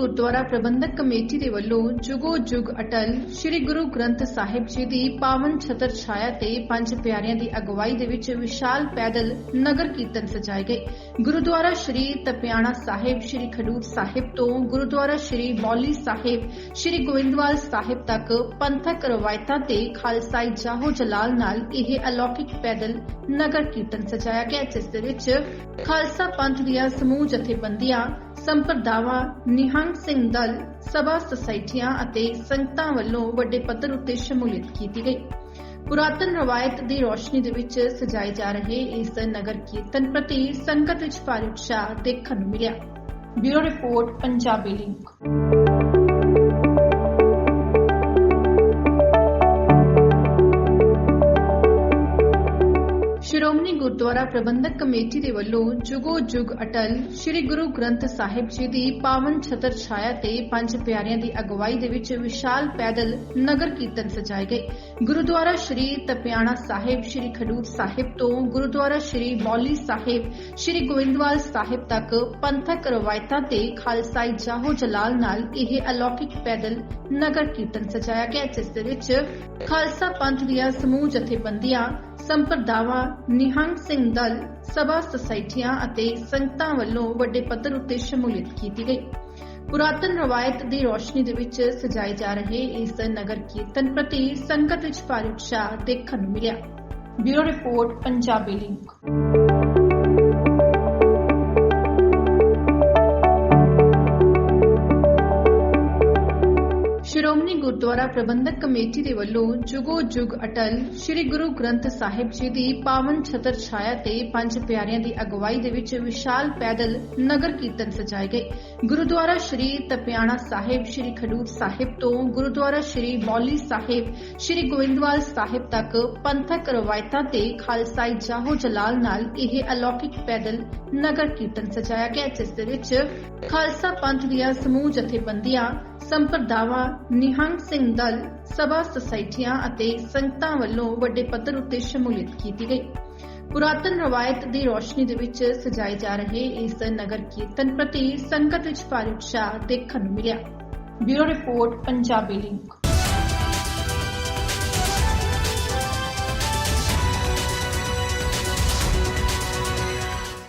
Gurdwara Prabandhak committee ਦੇ ਵੱਲੋਂ ਜੁਗੋ ਜੁਗ ਅਟਲ ਸ੍ਰੀ ਗੁਰੂ ਗ੍ਰੰਥ ਸਾਹਿਬ ਜੀ ਦੀ ਪਾਵਨ ਛਤਰ ਛਾਇਆ ਤੇ ਪੰਜ ਪਿਆਰਿਆਂ ਦੀ ਅਗਵਾਈ ਦੇ ਵਿੱਚ ਵਿਸ਼ਾਲ ਪੈਦਲ ਨਗਰ ਕੀਰਤਨ ਸਜਾਏ ਗਏ। ਗੁਰਦੁਆਰਾ ਸ੍ਰੀ ਤਪਿਆਣਾ ਸਾਹਿਬ, ਸ੍ਰੀ ਖਡੂਰ ਸਾਹਿਬ ਤੋਂ ਗੁਰਦੁਆਰਾ ਸ੍ਰੀ ਮੌਲੀ ਸਾਹਿਬ, ਸ੍ਰੀ ਗੋਇੰਦਵਾਲ ਸਾਹਿਬ ਤੱਕ ਪੰਥਕ ਰਵਾਇਤਾਂ ਤੇ ਖਾਲਸਾਈ ਜਾਹੋ ਜਲਾਲ ਨਾਲ ਇਹ ਅਲੌਕਿਕ ਪੈਦਲ ਨਗਰ ਕੀਰਤਨ ਸਜਾਇਆ ਗਿਆ, ਜਿਸ ਦੇ ਵਿੱਚ ਖਾਲਸਾ ਪੰਥ ਦੀਆਂ ਸਮੂਹ ਜਥੇਬੰਦੀਆਂ ਸੰਪਰਦਾਵਾਂ, ਨਿਹੰਗ ਸਿੰਘ ਦਲ, ਸਭਾ ਸੁਸਾਇਟੀਆਂ ਅਤੇ ਸੰਗਤਾਂ ਵੱਲੋਂ ਵੱਡੇ ਪੱਧਰ ਉੱਤੇ ਸ਼ਮੂਲੀਅਤ ਕੀਤੀ ਗਈ। ਪੁਰਾਤਨ ਰਵਾਇਤ ਦੀ ਰੋਸ਼ਨੀ ਦੇ ਵਿੱਚ ਸਜਾਏ ਜਾ ਰਹੇ ਇਸ ਨਗਰ ਕੀਰਤਨ ਪ੍ਰਤੀ ਸੰਗਤ ਵਿੱਚ ਭਾਰੀ ਉਤਸ਼ਾਹ ਦੇਖਣ ਨੂੰ ਮਿਲਿਆ। Bureau report, Punjabi link. Gurdwara Prabandhak committee ਦੇ ਵੱਲੋਂ ਜੁਗੋ ਜੁਗ ਅਟਲ ਸ੍ਰੀ ਗੁਰੂ ਗ੍ਰੰਥ ਸਾਹਿਬ ਜੀ ਦੀ ਪਾਵਨ ਛਤਰ ਛਾਇਆ ਤੇ ਪੰਜ ਪਿਆਰਿਆਂ ਦੀ ਅਗਵਾਈ ਦੇ ਵਿੱਚ ਵਿਸ਼ਾਲ ਪੈਦਲ ਨਗਰ ਕੀਰਤਨ ਸਜਾਏ ਗਏ। ਗੁਰਦੁਆਰਾ ਸ੍ਰੀ ਤਪਿਆਣਾ ਸਾਹਿਬ, ਸ੍ਰੀ ਖਡੂਰ ਸਾਹਿਬ ਤੋਂ ਗੁਰਦੁਆਰਾ ਸ੍ਰੀ ਬੌਲੀ ਸਾਹਿਬ, ਸ੍ਰੀ ਗੋਇੰਦਵਾਲ ਸਾਹਿਬ ਤੱਕ ਪੰਥਕ ਰਵਾਇਤਾਂ ਤੇ ਖਾਲਸਾਈ ਜਾਹੋ ਜਲਾਲ ਨਾਲ ਇਹ ਅਲੌਕਿਕ ਪੈਦਲ ਨਗਰ ਕੀਰਤਨ ਸਜਾਇਆ ਗਿਆ, ਜਿਸ ਦੇ ਵਿੱਚ ਖਾਲਸਾ ਪੰਥ ਦੀਆਂ ਸਮੂਹ ਜਥੇਬੰਦੀਆਂ ਸੰਪਰਦਾਵਾਂ ਨਿਹੰਗ ਸਿੰਘ ਦਲ, ਸਭਾ ਸੁਸਾਇਟੀਆਂ ਅਤੇ ਸੰਗਤਾਂ ਵੱਲੋਂ ਵੱਡੇ ਪੱਧਰ ਉੱਤੇ ਸ਼ਮੂਲੀਅਤ ਕੀਤੀ ਗਈ। ਪੁਰਾਤਨ ਰਵਾਇਤ ਦੀ ਰੋਸ਼ਨੀ ਦੇ ਵਿੱਚ ਸਜਾਏ ਜਾ ਰਹੇ ਇਸ ਨਗਰ ਕੀਰਤਨ ਪ੍ਰਤੀ ਸੰਗਤ ਵਿੱਚ ਭਾਰੀ ਉਤਸ਼ਾਹ ਦੇਖਣ ਨੂੰ ਮਿਲਿਆ। Bureau report, Punjabi link. Shiromani Gurdwara Prabandhak committee ਦੇ ਵੱਲੋਂ ਜੁਗੋ ਜੁਗ ਅਟਲ ਸ੍ਰੀ ਗੁਰੂ ਗ੍ਰੰਥ ਸਾਹਿਬ ਜੀ ਦੀ ਪਾਵਨ ਛਤਰ ਛਾਇਆ ਤੇ ਪੰਜ ਪਿਆਰਿਆਂ ਦੀ ਅਗਵਾਈ ਦੇ ਵਿੱਚ ਵਿਸ਼ਾਲ ਪੈਦਲ ਨਗਰ ਕੀਰਤਨ ਸਜਾਏ ਗਏ। ਗੁਰਦੁਆਰਾ ਸ੍ਰੀ ਤਪਿਆਣਾ ਸਾਹਿਬ, ਸ੍ਰੀ ਖਡੂਰ ਸਾਹਿਬ ਤੋਂ ਗੁਰਦੁਆਰਾ ਸ੍ਰੀ ਮੌਲੀ ਸਾਹਿਬ, ਸ੍ਰੀ ਗੋਇੰਦਵਾਲ ਸਾਹਿਬ ਤੱਕ ਪੰਥਕ ਰਵਾਇਤਾਂ ਤੇ ਖਾਲਸਾਈ ਜਾਹੋ ਜਲਾਲ ਨਾਲ ਇਹ ਅਲੌਕਿਕ ਪੈਦਲ ਨਗਰ ਕੀਰਤਨ ਸਜਾਇਆ ਗਿਆ, ਜਿਸ ਦੇ ਵਿੱਚ ਖਾਲਸਾ ਪੰਥ ਦੀਆਂ ਸਮੂਹ ਜਥੇਬੰਦੀਆਂ ਸੰਪਰਦਾਵਾਂ, ਨਿਹੰਗ ਸਿੰਘ ਦਲ, ਸਭਾ ਸੁਸਾਇਟੀਆਂ ਅਤੇ ਸੰਗਤਾਂ ਵੱਲੋਂ ਵੱਡੇ ਪੱਧਰ ਉੱਤੇ ਸ਼ਮੂਲੀਅਤ ਕੀਤੀ ਗਈ। ਪੁਰਾਤਨ ਰਵਾਇਤ ਦੀ ਰੋਸ਼ਨੀ ਦੇ ਵਿੱਚ ਸਜਾਏ ਜਾ ਰਹੇ ਇਸ ਨਗਰ ਕੀਰਤਨ ਪ੍ਰਤੀ ਸੰਗਤ ਵਿੱਚ ਭਾਰੀ ਉਤਸ਼ਾਹ ਦੇਖਣ ਨੂੰ ਮਿਲਿਆ। Bureau report, Punjabi link.